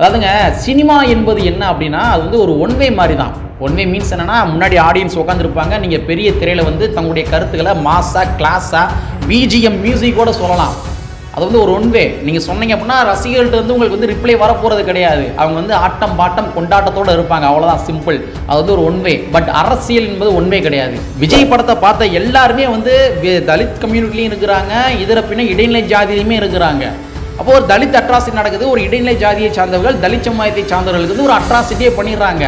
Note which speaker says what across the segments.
Speaker 1: அதாவதுங்க சினிமா என்பது என்ன அப்படின்னா அது வந்து ஒரு ஒன்வே மாதிரி தான் ஒன்வே மீன்ஸ் என்னன்னா முன்னாடி ஆடியன்ஸ் உட்காந்துருப்பாங்க நீங்கள் பெரிய திரையில் வந்து தங்களுடைய கருத்துக்களை மாஸாக கிளாஸாக பிஜிஎம் மியூசிக்கோட சொல்லலாம். அது வந்து ஒரு ஒன்வே நீங்கள் சொன்னீங்க அப்படின்னா ரசிகர்கள்ட்ட வந்து உங்களுக்கு வந்து ரிப்ளை வரப்போகிறது கிடையாது. அவங்க வந்து ஆட்டம் பாட்டம் கொண்டாட்டத்தோடு இருப்பாங்க. அவ்வளோதான் சிம்பிள் அது வந்து ஒரு ஒன்வே பட் அரசியல் என்பது ஒன்வே கிடையாது. விஜய் படத்தை பார்த்த எல்லாருமே வந்து தலித் கம்யூனிட்டிலையும் இருக்கிறாங்க இதர பின்ன இடைநிலை ஜாதியிலையுமே இருக்கிறாங்க. அப்போ ஒரு தலித் அட்ராசிட்டி நடக்குது ஒரு இடைநிலை ஜாதியை சார்ந்தவர்கள் தலித் சமுதாயத்தை சார்ந்தவர்களுக்கு வந்து ஒரு அட்ராசிட்டியை பண்ணிடுறாங்க.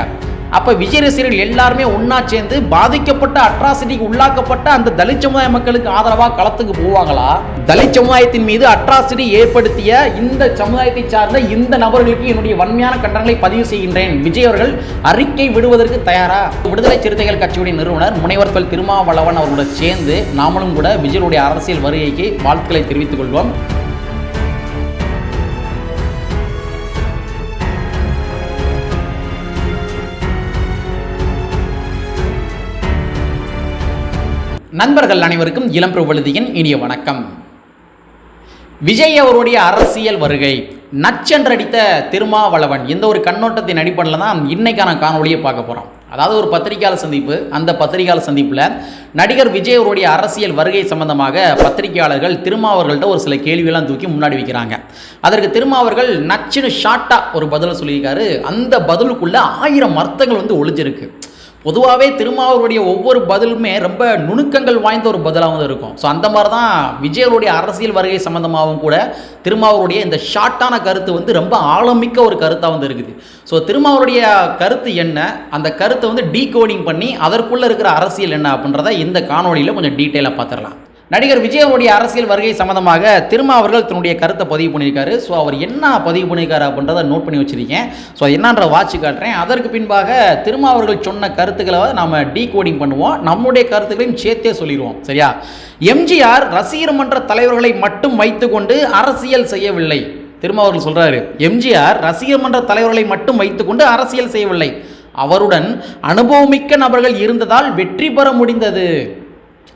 Speaker 1: அப்போ விஜய் ரசிகர்கள் எல்லாருமே ஒன்றா சேர்ந்து பாதிக்கப்பட்ட அட்ராசிட்டிக்கு உள்ளாக்கப்பட்ட அந்த தலித் சமுதாய மக்களுக்கு ஆதரவாக களத்துக்கு போவாங்களா? தலித் சமுதாயத்தின் மீது அட்ராசிட்டி ஏற்படுத்திய இந்த சமுதாயத்தை சார்ந்த இந்த நபர்களுக்கு என்னுடைய வன்மையான கண்டனங்களை பதிவு செய்கின்றேன். விஜய் அவர்கள் அறிக்கை விடுவதற்கு தயாரா? விடுதலை சிறுத்தைகள் கட்சியுடைய நிறுவனர் முனைவர் பல் திருமாவளவன் அவர்களோட சேர்ந்து நாமளும் கூட விஜயனுடைய அரசியல் வருகைக்கு வாழ்த்துக்களை தெரிவித்துக் கொள்வோம். நண்பர்கள் அனைவருக்கும் இளம் பிரபலதியின் இனிய வணக்கம். விஜய் அவருடைய அரசியல் வருகை நச்சென்றடித்த திருமாவளவன் இந்த ஒரு கண்ணோட்டத்தின் அடிப்படையில் தான் இன்னைக்கான காணொலியை பார்க்க போகிறோம் அதாவது ஒரு பத்திரிகையாளர் சந்திப்பு அந்த பத்திரிகையாளர் சந்திப்பில் நடிகர் விஜய் அவருடைய அரசியல் வருகை சம்பந்தமாக பத்திரிகையாளர்கள் திருமாவர்கள்ட்ட ஒரு சில கேள்வியெல்லாம் தூக்கி முன்னாடி வைக்கிறாங்க. அதற்கு திருமாவர்கள் நச்சுன்னு ஷார்ட்டாக ஒரு பதில் சொல்லியிருக்காரு. அந்த பதிலுக்குள்ளே ஆயிரம் அர்த்தங்கள் வந்து ஒழிஞ்சிருக்கு பொதுவாகவே திருமாவருடைய ஒவ்வொரு பதிலுமே ரொம்ப நுணுக்கங்கள் வாய்ந்த ஒரு பதிலாக வந்து இருக்கும். ஸோ அந்த மாதிரி தான் விஜயருடைய அரசியல் வருகை சம்மந்தமாகவும் கூட திருமாவருடைய இந்த ஷார்ட்டான கருத்து வந்து ரொம்ப ஆழமிக்க ஒரு கருத்தாக வந்து இருக்குது. ஸோ திருமாவருடைய கருத்து என்ன? அந்த கருத்தை வந்து டீகோடிங் பண்ணி அதற்குள்ளே இருக்கிற அரசியல் என்ன அப்படின்றத இந்த காணொலியில் கொஞ்சம் டீட்டெயிலாக பார்த்துடலாம். நடிகர் விஜய் அவருடைய அரசியல் வருகை சம்பந்தமாக திருமா அவர்கள் தன்னுடைய கருத்தை பதிவு பண்ணியிருக்காரு. ஸோ அவர் என்ன பதிவு பண்ணியிருக்காரு அப்படின்றத நோட் பண்ணி வச்சிருக்கேன். ஸோ என்னன்ற வாட்சி காட்டுறேன். அதற்கு பின்பாக திருமா அவர்கள் சொன்ன கருத்துக்களை நம்ம டீ கோடிங் பண்ணுவோம். நம்முடைய கருத்துக்களையும் சேர்த்தே சொல்லிடுவோம். சரியா? எம்ஜிஆர் ரசிகர் மன்ற தலைவர்களை மட்டும் வைத்துக்கொண்டு அரசியல் செய்யவில்லை. திருமா அவர்கள் சொல்றாரு எம்ஜிஆர் ரசிகர் மன்ற தலைவர்களை மட்டும் வைத்துக்கொண்டு அரசியல் செய்யவில்லை. அவருடன் அனுபவமிக்க நபர்கள் இருந்ததால் வெற்றி பெற முடிந்தது.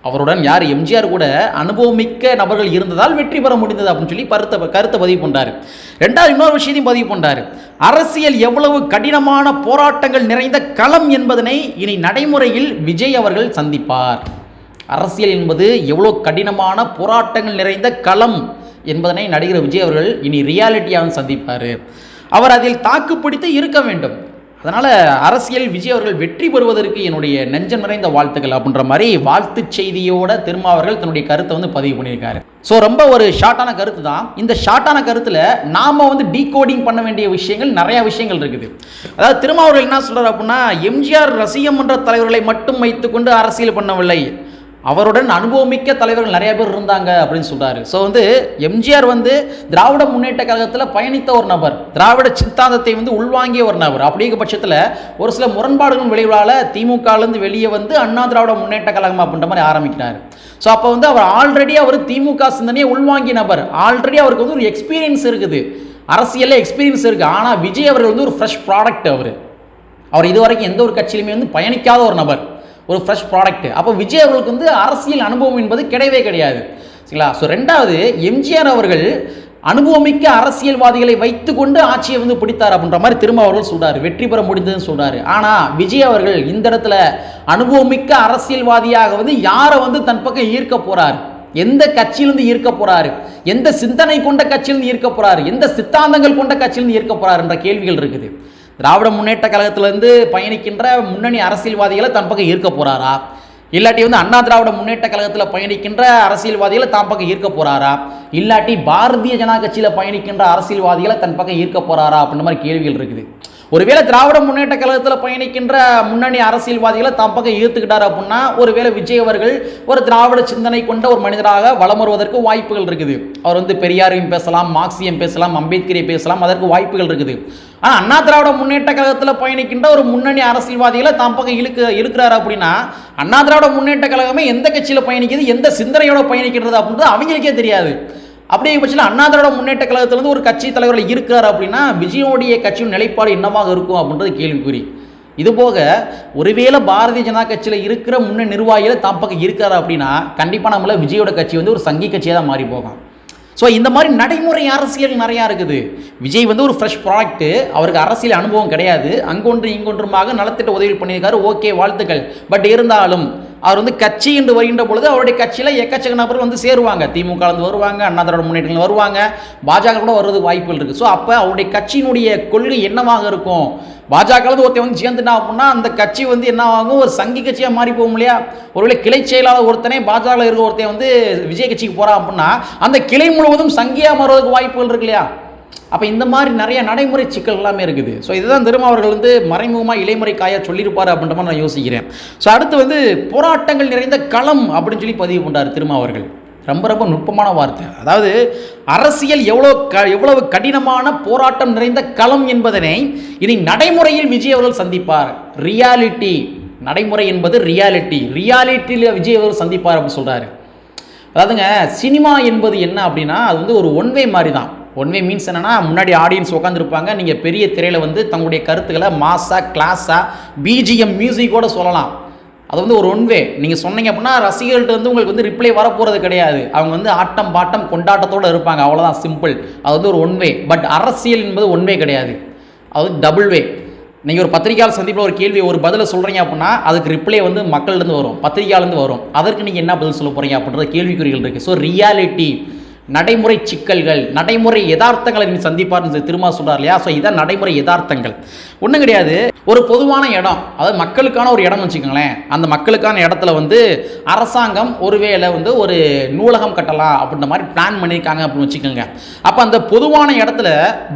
Speaker 1: அவருடன் யார்? எம்ஜிஆர் கூட அனுபவமிக்க நபர்கள் இருந்ததால் வெற்றி பெற முடிந்தது அப்படின்னு சொல்லி கருத்தை கருத்தை பதிவு பண்ணார் ரெண்டாவது இன்னொரு விஷயத்தையும் பதிவு பண்ணார் அரசியல் எவ்வளவு கடினமான போராட்டங்கள் நிறைந்த களம் என்பதனை இனி நடைமுறையில் விஜய் அவர்கள் சந்திப்பார். அரசியல் என்பது எவ்வளோ கடினமான போராட்டங்கள் நிறைந்த களம் என்பதனை நடிகர் விஜய் அவர்கள் இனி ரியாலிட்டியாக சந்திப்பார். அவர் அதில் தாக்குப்பிடித்து இருக்க வேண்டும். அதனால் அரசியல் விஜய் அவர்கள் வெற்றி பெறுவதற்கு என்னுடைய நெஞ்சம் நிறைந்த வாழ்த்துக்கள் அப்படின்ற மாதிரி வாழ்த்துச் செய்தியோட திருமாவர்கள் அவர்கள் தன்னுடைய கருத்தை வந்து பதிவு பண்ணியிருக்காரு. ஸோ ரொம்ப ஒரு ஷார்ட்டான கருத்து தான். இந்த ஷார்ட்டான கருத்தில் நாம் வந்து டீகோடிங் பண்ண வேண்டிய விஷயங்கள் நிறைய விஷயங்கள் இருக்குது. அதாவது திருமாவர்கள் என்ன சொல்கிறார் அப்படின்னா எம்ஜிஆர் ரசிகம் தலைவர்களை மட்டும் வைத்துக்கொண்டு அரசியல் பண்ணவில்லை. அவருடன் அனுபவமிக்க தலைவர்கள் நிறைய பேர் இருந்தாங்க அப்படின்னு சொல்கிறாரு ஸோ வந்து எம்ஜிஆர் வந்து திராவிட முன்னேற்ற கழகத்தில் பயணித்த ஒரு நபர். திராவிட சித்தாந்தத்தை வந்து உள்வாங்கிய ஒரு நபர். அப்படிங்கிற பட்சத்தில் ஒரு சில முரண்பாடுகளும் விளைவால் திமுகலேருந்து வெளியே வந்து அண்ணா திராவிட முன்னேற்ற கழகம் அப்படின்ற மாதிரி ஆரம்பிக்கிறார். ஸோ அப்போ வந்து அவர் ஆல்ரெடி அவர் திமுக சிந்தனையை உள்வாங்கிய நபர். ஆல்ரெடி அவருக்கு வந்து ஒரு எக்ஸ்பீரியன்ஸ் இருக்குது. அரசியலில் எக்ஸ்பீரியன்ஸ் இருக்குது ஆனால் விஜய் அவர்கள் வந்து ஒரு ஃப்ரெஷ் ப்ராடக்ட் அவர். அவர் இதுவரைக்கும் எந்த ஒரு கட்சியிலுமே வந்து பயணிக்காத ஒரு நபர். ஒரு ஃப்ரெஷ் ப்ராடக்ட் அப்போ விஜய் அவர்களுக்கு வந்து அரசியல் அனுபவம் என்பது கிடையவே கிடையாது. சரிங்களா? ஸோ ரெண்டாவது எம்ஜிஆர் அவர்கள் அனுபவமிக்க அரசியல்வாதிகளை வைத்துக்கொண்டு ஆட்சியை வந்து பிடித்தார் அப்படின்ற மாதிரி திரும்ப அவர்கள் சொல்றாரு. வெற்றி பெற முடிந்ததுன்னு சொல்றாரு. ஆனால் விஜய் அவர்கள் இந்த இடத்துல அனுபவமிக்க அரசியல்வாதியாக வந்து யாரை வந்து தன் பக்கம் ஈர்க்க போறார்? எந்த கட்சியிலிருந்து ஈர்க்க போறாரு? எந்த சிந்தனை கொண்ட கட்சியிலிருந்து ஈர்க்க போறாரு? எந்த சித்தாந்தங்கள் கொண்ட கட்சியிலிருந்து ஈர்க்க போறாரு என்ற கேள்விகள் இருக்குது. திராவிட முன்னேற்ற கழகத்திலிருந்து பயணிக்கின்ற முன்னணி அரசியல்வாதிகளை தன் பக்கம் ஈர்க்க போகிறாரா இல்லாட்டி வந்து அண்ணா திராவிட முன்னேற்ற கழகத்தில் பயணிக்கின்ற அரசியல்வாதிகளை தான் பக்கம் ஈர்க்க போகிறாரா இல்லாட்டி பாரதிய ஜனதா கட்சியில் பயணிக்கின்ற அரசியல்வாதிகளை தன் பக்கம் ஈர்க்க போகிறாரா அப்படின்ற மாதிரி கேள்விகள் இருக்குது. ஒருவேளை திராவிட முன்னேற்ற கழகத்தில் பயணிக்கின்ற முன்னணி அரசியல்வாதிகளை தான் பக்கம் ஈர்த்துக்கிட்டார் அப்படின்னா ஒருவேளை விஜய் அவர்கள் ஒரு திராவிட சிந்தனை கொண்ட ஒரு மனிதராக வலம் வருவதற்கு வாய்ப்புகள் இருக்குது. அவர் வந்து பெரியாரையும் பேசலாம் மார்க்சியம் பேசலாம் அம்பேத்கரை பேசலாம் அதற்கு வாய்ப்புகள் இருக்குது. ஆனால் அண்ணா திராவிட முன்னேற்ற கழகத்தில் பயணிக்கின்ற ஒரு முன்னணி அரசியல்வாதிகளை தான் பக்கம் இழுக்க இருக்கிறார் அப்படின்னா அண்ணா திராவிட முன்னேற்ற கழகமே எந்த கட்சியில் பயணிக்கிறது எந்த சிந்தனையோட பயணிக்கிறது அப்படின்றது அவங்களுக்கே தெரியாது. அப்படியே பட்சத்தில் அண்ணா திராவிட முன்னேற்ற கழகத்திலிருந்து ஒரு கட்சி தலைவர்கள் இருக்கிறார் அப்படின்னா விஜயோடைய கட்சியின் நிலைப்பாடு என்னவாக இருக்கும் அப்படின்றது கேள்விக்குறி. இது போக ஒருவேளை பாரதிய ஜனதா கட்சியில் இருக்கிற முன்ன நிர்வாகிகள் தாம் பக்கம் இருக்காரு அப்படின்னா கண்டிப்பாக நம்மள விஜயோட கட்சி வந்து ஒரு சங்கி கட்சியாக தான் மாறி போகும். ஸோ இந்த மாதிரி நடைமுறை அரசியல் நிறையா இருக்குது. விஜய் வந்து ஒரு ஃப்ரெஷ் ப்ராடக்ட்டு அவருக்கு அரசியல் அனுபவம் கிடையாது. அங்கொன்று இங்கொன்றுமாக நலத்திட்ட உதவி பண்ணியிருக்காரு. ஓகே வாழ்த்துக்கள். பட் இருந்தாலும் அவர் வந்து கட்சி என்று வருகின்ற பொழுது அவருடைய கட்சியில் எக்கச்சக்க நபர்கள் வந்து சேருவாங்க. திமுக இருந்து வருவாங்க அண்ணாதிராவிட முன்னேற்றங்கள் வருவாங்க பாஜக கூட வர்றதுக்கு வாய்ப்புகள் இருக்குது ஸோ அப்போ அவருடைய கட்சியினுடைய கொள்கை என்னவாக இருக்கும்? பாஜக ஒருத்தர் வந்து சேர்ந்துட்டா அப்படின்னா அந்த கட்சி வந்து என்ன ஆகும் ஒரு சங்கி கட்சியாக மாறி போகும் இல்லையா? ஒருவேளை கிளை செயலாளர் ஒருத்தனே பாஜக இருக்க ஒருத்தன் வந்து விஜய் கட்சிக்கு போகிறான் அப்படின்னா அந்த கிளை முழுவதும் சங்கியாக மாறுவதற்கு வாய்ப்புகள் இருக்கு இல்லையா? அப்போ இந்த மாதிரி நிறைய நடைமுறை சிக்கல் எல்லாமே இருக்குது. ஸோ இதுதான் திருமாவர்கள் அவர்கள் வந்து மறைமுகமாக இலைமுறை காயா சொல்லியிருப்பார் அப்படின்ற மாதிரி நான் யோசிக்கிறேன். ஸோ அடுத்து வந்து போராட்டங்கள் நிறைந்த களம் அப்படின்னு சொல்லி பதிவு பண்ணார் திருமாவர்கள் அவர்கள். ரொம்ப ரொம்ப நுட்பமான வார்த்தை. அதாவது அரசியல் எவ்வளோ க எவ்வளவு கடினமான போராட்டம் நிறைந்த களம் என்பதனை இனி நடைமுறையில் விஜய் அவர்கள் சந்திப்பார். ரியாலிட்டி நடைமுறை என்பது ரியாலிட்டி ரியாலிட்டியில் விஜய் அவர்கள் சந்திப்பார் அப்படின்னு சொல்கிறாரு அதாவதுங்க சினிமா என்பது என்ன அப்படின்னா அது வந்து ஒரு ஒன்வே மாதிரி தான் ஒன்வே மீன்ஸ் என்னன்னா முன்னாடி ஆடியன்ஸ் உட்காந்துருப்பாங்க நீங்கள் பெரிய திரையில் வந்து தங்களுடைய கருத்துக்களை மாஸாக கிளாஸாக பிஜிஎம் மியூசிக்கோட சொல்லலாம். அது வந்து ஒரு ஒன்வே நீங்கள் சொன்னீங்க அப்படின்னா ரசிகர்கள்ட்ட வந்து உங்களுக்கு வந்து ரிப்ளை வரப்போகிறது கிடையாது. அவங்க வந்து ஆட்டம் பாட்டம் கொண்டாட்டத்தோடு இருப்பாங்க. அவ்வளோதான் சிம்பிள் அது வந்து ஒரு ஒன்வே பட் அரசியல் என்பது ஒன்வே கிடையாது. அது டபுள் வே நீங்கள் ஒரு பத்திரிகையாளர் சந்திப்பில் ஒரு கேள்வி ஒரு பதிலை சொல்கிறீங்க அப்படின்னா அதுக்கு ரிப்ளை வந்து மக்கள்லேருந்து வரும். பத்திரிகையாளர்ந்து வரும். அதற்கு நீங்கள் என்ன பதில் சொல்ல போகிறீங்க அப்படின்ற கேள்விக்குறிகள் இருக்குது ஸோ ரியாலிட்டி நடைமுறை சிக்கல்கள் நடைமுறை யதார்த்தங்களை நீங்கள் சந்திப்பார்னு திருமா சொல்கிறார் இல்லையா? ஸோ இதான் நடைமுறை யதார்த்தங்கள். ஒன்றும் கிடையாது. ஒரு பொதுவான இடம் அதாவது மக்களுக்கான ஒரு இடம் வச்சுக்கோங்களேன். அந்த மக்களுக்கான இடத்துல வந்து அரசாங்கம் ஒருவேளை வந்து ஒரு நூலகம் கட்டலாம் அப்படின்ற மாதிரி பிளான் பண்ணியிருக்காங்க அப்படின்னு வச்சுக்கோங்க. அப்போ அந்த பொதுவான இடத்துல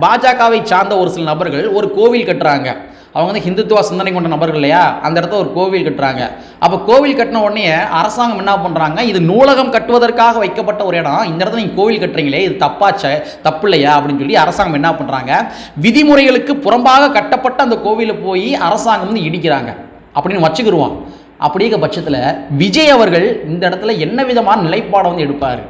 Speaker 1: பாஜகவை சார்ந்த ஒரு சில நபர்கள் ஒரு கோவில் கட்டுறாங்க. அவங்க வந்து ஹிந்துத்துவ சிந்தனை கொண்ட நபர்கள் இல்லையா? அந்த இடத்துல ஒரு கோவில் கட்டுறாங்க. அப்போ கோவில் கட்டின உடனே அரசாங்கம் என்ன பண்ணுறாங்க இது நூலகம் கட்டுவதற்காக வைக்கப்பட்ட ஒரு இடம். இந்த இடத்துல நீங்கள் கோவில் கட்டுறீங்களே இது தப்பாச்ச தப்பு இல்லையா அப்படின்னு சொல்லி அரசாங்கம் என்ன பண்ணுறாங்க விதிமுறைகளுக்கு புறம்பாக கட்டப்பட்ட அந்த கோவிலில் போய் அரசாங்கம் வந்து இடிக்கிறாங்க. அப்படின்னு வச்சுக்கிடுவோம் அப்படிங்கிற பட்சத்தில் விஜய் அவர்கள் இந்த இடத்துல என்ன விதமான நிலைப்பாடை வந்து எடுப்பார்?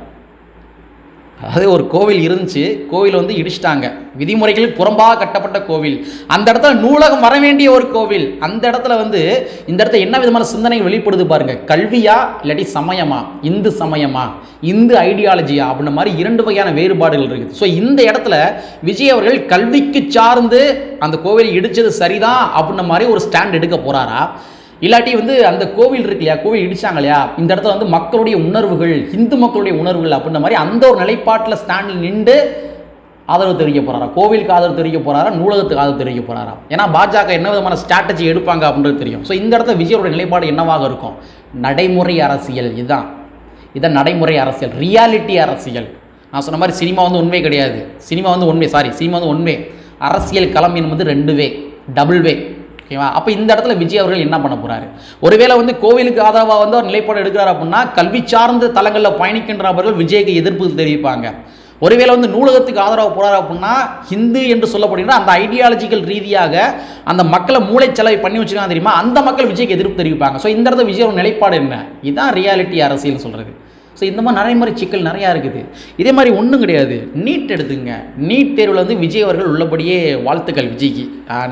Speaker 1: அதாவது ஒரு கோவில் இருந்துச்சு. கோவில் வந்து இடிச்சிட்டாங்க. விதிமுறைகளுக்கு புறம்பாக கட்டப்பட்ட கோவில். அந்த இடத்துல நூலகம் வர வேண்டிய ஒரு கோவில். அந்த இடத்துல வந்து இந்த இடத்துல என்ன விதமான சிந்தனை வெளிப்படுது பாருங்க. கல்வியா இல்லாட்டி சமயமா? இந்து சமயமா? இந்து ஐடியாலஜியா அப்படின்ற மாதிரி இரண்டு வகையான வேறுபாடுகள் இருக்குது. ஸோ இந்த இடத்துல விஜய் அவர்கள் கல்விக்கு சார்ந்து அந்த கோவிலை இடித்தது சரிதான் அப்படின்ற மாதிரி ஒரு ஸ்டாண்ட் எடுக்க போகிறாரா இல்லாட்டி வந்து அந்த கோவில் இருக்கு இல்லையா? கோவில் இடிச்சாங்க இல்லையா? இந்த இடத்துல வந்து மக்களுடைய உணர்வுகள் இந்து மக்களுடைய உணர்வுகள் அப்படின்ற மாதிரி அந்த ஒரு நிலைப்பாட்டில் ஸ்டாண்டில் நின்று ஆதரவு தெரிவிக்க போகிறாரா கோவிலுக்கு ஆதரவு தெரிவிக்க போகிறாரா நூலகத்துக்கு ஆதரவு தெரிவிக்க போறாரா? ஏன்னா பாஜக என்ன விதமான ஸ்ட்ராட்டஜி எடுப்பாங்க அப்படின்றது தெரியும். ஸோ இந்த இடத்துல விஜயோட நிலைப்பாடு என்னவாக இருக்கும்? நடைமுறை அரசியல் இதுதான். இதான் நடைமுறை அரசியல் ரியாலிட்டி அரசியல். நான் சொன்ன மாதிரி சினிமா வந்து உண்மை கிடையாது. சினிமா வந்து உண்மை சாரி சினிமா வந்து உண்மை. அரசியல் களம் என்பது ரெண்டு வே டபுள் வே. ஓகேவா? அப்போ இந்த இடத்துல விஜய் அவர்கள் என்ன பண்ண போகிறாரு ஒருவேளை வந்து கோவிலுக்கு ஆதரவாக வந்து அவர் நிலைப்பாடு எடுக்கிறார் அப்படின்னா கல்வி சார்ந்த தளங்களில் பயணிக்கின்ற அவர்கள் விஜய்க்கு எதிர்ப்பு தெரிவிப்பாங்க. ஒருவேளை வந்து நூலகத்துக்கு ஆதரவாக போகிறார் அப்படின்னா ஹிந்து என்று சொல்லப்படுகிற அந்த ஐடியாலஜிக்கல் ரீதியாக அந்த மக்களை மூளைச்சலவை பண்ணி வச்சுருக்காங்க தெரியுமா? அந்த மக்கள் விஜய்க்கு எதிர்ப்பு தெரிவிப்பாங்க. ஸோ இந்த இடத்துல விஜயோட நிலைப்பாடு என்ன? இதுதான் ரியாலிட்டி அரசியல் சொல்கிறது ஸோ இந்த மாதிரி நிறைய மாதிரி சிக்கல் நிறையா இருக்குது. இதே மாதிரி ஒன்றும் கிடையாது. நீட் எடுத்துங்க. நீட் தேர்வில் வந்து விஜய் அவர்கள் உள்ளபடியே வாழ்த்துக்கள் விஜய்க்கு.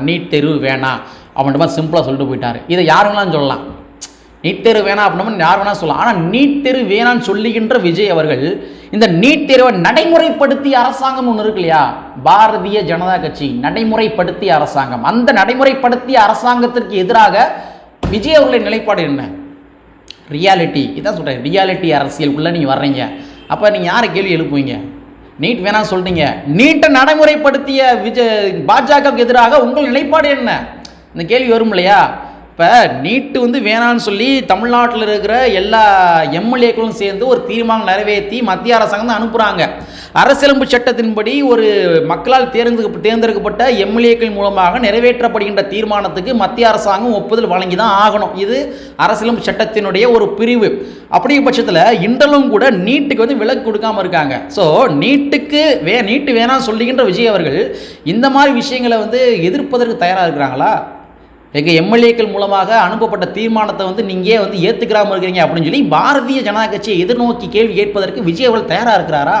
Speaker 1: நீட் தேர்வு வேணாம். அப்படின்ற மாதிரி சிம்பிளாக சொல்லிட்டு போயிட்டார். இதை யாருங்களாம் சொல்லலாம். நீட் தேர்வு வேணாம் அப்படின்னா யார் வேணால் சொல்லலாம். ஆனால் நீட் தேர்வு வேணான்னு சொல்லுகின்ற விஜய் அவர்கள் இந்த நீட் தேர்வை நடைமுறைப்படுத்திய அரசாங்கம் ஒன்று இருக்கு இல்லையா? பாரதிய ஜனதா கட்சி நடைமுறைப்படுத்திய அரசாங்கம். அந்த நடைமுறைப்படுத்திய அரசாங்கத்திற்கு எதிராக விஜய் அவர்களின் நிலைப்பாடு என்ன? ரியாலிட்டி இதான் சொல்கிறேன் ரியாலிட்டி அரசியலுக்குள்ளே நீங்கள் வர்றீங்க. அப்போ நீங்கள் யாரை கேள்வி எழுப்புவீங்க? நீட் வேணாம் சொல்கிறீங்க நீட்டை நடைமுறைப்படுத்திய விஜய் பாஜகவுக்கு எதிராக உங்கள் நிலைப்பாடு என்ன? இந்த கேள்வி வரும் இல்லையா? இப்போ நீட்டு வந்து வேணான்னு சொல்லி தமிழ்நாட்டில் இருக்கிற எல்லா எம்எல்ஏக்களும் சேர்ந்து ஒரு தீர்மானம் நிறைவேற்றி மத்திய அரசாங்கம் தான் அனுப்புகிறாங்க அரசியலமைப்பு சட்டத்தின்படி ஒரு மக்களால் தேர்ந்து தேர்ந்தெடுக்கப்பட்ட எம்எல்ஏக்கள் மூலமாக நிறைவேற்றப்படுகின்ற தீர்மானத்துக்கு மத்திய அரசாங்கம் ஒப்புதல் வழங்கி தான் ஆகணும். இது அரசியலமைப்பு சட்டத்தினுடைய ஒரு பிரிவு. அப்படி பட்சத்தில் இன்றளவும் கூட நீட்டுக்கு வந்து விலக்கு கொடுக்காம இருக்காங்க. ஸோ நீட்டுக்கு வே நீட்டு வேணாம் சொல்லுகின்ற விஜய் அவர்கள் இந்த மாதிரி விஷயங்களை வந்து எதிர்ப்பதற்கு தயாராக இருக்கிறாங்களா? எங்கள் எம்எல்ஏக்கள் மூலமாக அனுப்பப்பட்ட தீர்மானத்தை வந்து நீங்கள் வந்து ஏற்றுக்கிறாமல் இருக்கிறீங்க அப்படின்னு சொல்லி பாரதிய ஜனதா கட்சியை எதிர்நோக்கி கேள்வி கேட்பதற்கு விஜய் அவர்கள் தயாராக இருக்கிறாரா?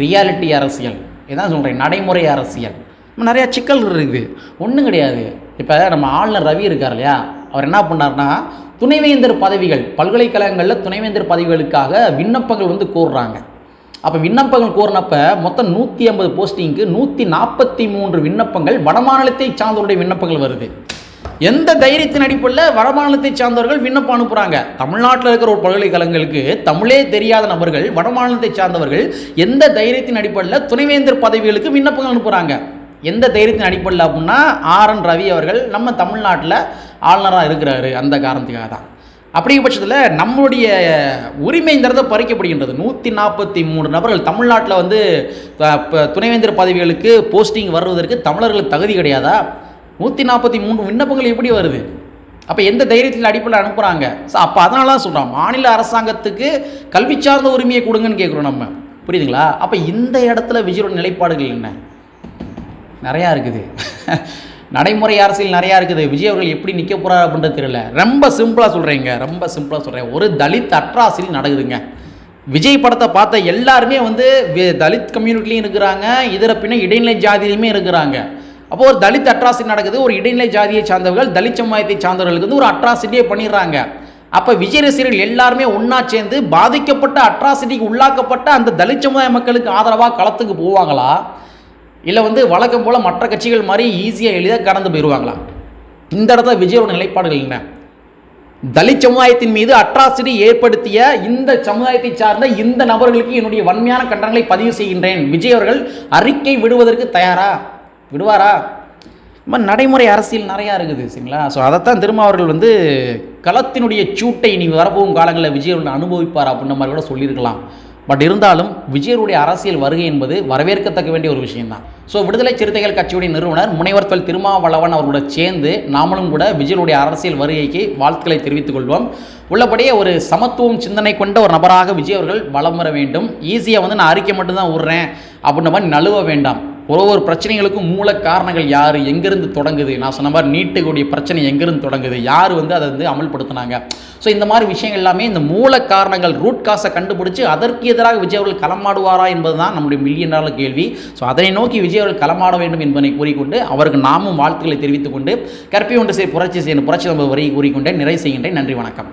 Speaker 1: ரியாலிட்டி அரசியல். இதான் சொல்கிறேன் நடைமுறை அரசியல். நிறையா சிக்கல் இருக்குது. ஒன்றும் கிடையாது. இப்போ நம்ம ஆளுநர் ரவி இருக்கார் இல்லையா? அவர் என்ன பண்ணார்னா துணைவேந்தர் பதவிகள் பல்கலைக்கழகங்களில் துணைவேந்தர் பதவிகளுக்காக விண்ணப்பங்கள் வந்து கூறுறாங்க அப்போ விண்ணப்பங்கள் கூறினப்ப மொத்தம் நூற்றி ஐம்பது போஸ்டிங்க்கு நூற்றி நாற்பத்தி மூன்று விண்ணப்பங்கள் வடமாநிலத்தை சார்ந்தவருடைய விண்ணப்பங்கள் வருது. எந்த தைரியத்தின் அடிப்படையில் வடமாநிலத்தை சார்ந்தவர்கள் விண்ணப்பம் அனுப்புகிறாங்க தமிழ்நாட்டில் இருக்கிற ஒரு பல்கலைக்கழகங்களுக்கு தமிழே தெரியாத நபர்கள் வடமாநிலத்தை சார்ந்தவர்கள் எந்த தைரியத்தின் அடிப்படையில் துணைவேந்தர் பதவிகளுக்கு விண்ணப்பங்கள் அனுப்புகிறாங்க எந்த தைரியத்தின் அடிப்படையில் அப்படின்னா ஆர். என். ரவி அவர்கள் நம்ம தமிழ்நாட்டில் ஆளுநராக இருக்கிறாரு. அந்த காரணத்துக்காக தான். அப்படி பட்சத்தில் நம்மளுடைய உரிமைங்கிறத பறிக்கப்படுகின்றது. நூற்றி நாற்பத்தி மூணு நபர்கள் தமிழ்நாட்டில் வந்து துணைவேந்தர் பதவிகளுக்கு போஸ்டிங் வருவதற்கு தமிழர்களுக்கு தகுதி கிடையாதா? நூற்றி நாற்பத்தி மூணு விண்ணப்பங்கள் எப்படி வருது? அப்போ எந்த தைரியத்தில் அடிப்படையில் அனுப்புகிறாங்க ஸோ அப்போ அதனால தான் சொல்கிறோம் மாநில அரசாங்கத்துக்கு கல்வி சார்ந்த உரிமையை கொடுங்கன்னு கேட்குறோம் நம்ம. புரியுதுங்களா? அப்போ இந்த இடத்துல விஜயோட நிலைப்பாடுகள் என்ன? நிறையா இருக்குது. நடைமுறை அரசியல் நிறையா இருக்குது. விஜய் அவர்கள் எப்படி நிற்க போகிறார் அப்படின்றது தெரியல. ரொம்ப சிம்பிளாக சொல்கிறேங்க ரொம்ப சிம்பிளாக சொல்கிறேன் ஒரு தலித் அட்ராசில் நடக்குதுங்க. விஜய் படத்தை பார்த்த எல்லாருமே வந்து வி- தலித் கம்யூனிட்டிலையும் இருக்கிறாங்க. இதர பின்ன இடைநிலை ஜாதியிலையுமே இருக்கிறாங்க. அப்போ ஒரு தலித் அட்ராசிட்டி நடக்குது ஒரு இடைநிலை ஜாதியை சார்ந்தவர்கள் தலித் சமுதாயத்தை சார்ந்தவர்களுக்கு வந்து ஒரு அட்ராசிட்டியே பண்ணிடுறாங்க. அப்போ விஜய் ரசிகர்கள் எல்லாருமே ஒன்றா சேர்ந்து பாதிக்கப்பட்ட அட்ராசிட்டிக்கு உள்ளாக்கப்பட்ட அந்த தலித் சமுதாய மக்களுக்கு ஆதரவாக களத்துக்கு போவாங்களா? இல்லை வந்து வழக்கம் போல் மற்ற கட்சிகள் மாதிரி ஈஸியாக எளிதாக கடந்து போயிடுவாங்களா இந்த இடத்துல விஜயோட நிலைப்பாடுகள் என்ன? தலித் சமுதாயத்தின் மீது அட்ராசிட்டி ஏற்படுத்திய இந்த சமுதாயத்தை சார்ந்த இந்த நபர்களுக்கு என்னுடைய வன்மையான கண்டனங்களை பதிவு செய்கின்றேன். விஜய் அவர்கள் அறிக்கை விடுவதற்கு தயாரா? விடுவாரா? நம்ம மாதிரி நடைமுறை அரசியல் நிறையா இருக்குது சரிங்களா? ஸோ அதைத்தான் திரும்ப அவர்கள் வந்து களத்தினுடைய சூட்டை இனி வரப்போகும் காலங்களில் விஜய் அனுபவிப்பார் அப்படின்ற மாதிரி கூட சொல்லியிருக்கலாம். பட் இருந்தாலும் விஜயருடைய அரசியல் வருகை என்பது வரவேற்கத்தக்க வேண்டிய ஒரு விஷயம்தான். ஸோ விடுதலை சிறுத்தைகள் கட்சியுடைய நிறுவனர் முனைவர்த்தல் திருமாவளவன் அவர்களோட சேர்ந்து நாமளும் கூட விஜயருடைய அரசியல் வருகைக்கு வாழ்த்துக்களை தெரிவித்துக் கொள்வோம். உள்ளபடியே ஒரு சமத்துவம் சிந்தனை கொண்ட ஒரு நபராக விஜய் அவர்கள் வலம் வர வேண்டும். ஈஸியாக வந்து நான் அறிக்கை மட்டும்தான் விட்றேன் அப்படின்ற மாதிரி நழுவ வேண்டாம். ஒரு ஒரு பிரச்சனைகளுக்கும் மூல காரணங்கள் யார்? எங்கேருந்து தொடங்குது? நான் சொன்ன மாதிரி நீட்டுக்கூடிய பிரச்சனை எங்கேருந்து தொடங்குது? யார் வந்து அதை வந்து அமல்படுத்தினாங்க? ஸோ இந்த மாதிரி விஷயங்கள் எல்லாமே இந்த மூல காரணங்கள் ரூட் காசை கண்டுபிடிச்சி அதற்கு எதிராக விஜய் அவர்கள் களமாடுவாரா என்பது தான் நம்முடைய மில்லியன் டாலர் கேள்வி. ஸோ அதனை நோக்கி விஜய் அவர்கள் களமாட வேண்டும் என்பதை கூறிக்கொண்டு அவருக்கு நாமும் வாழ்த்துக்களை தெரிவித்துக் கொண்டு கற்பி ஒன்று செய்ய புரட்சி செய்யணும் புரட்சி நம்ம வரை கூறிக்கொண்டே நிறைவு செய்கின்றேன். நன்றி வணக்கம்.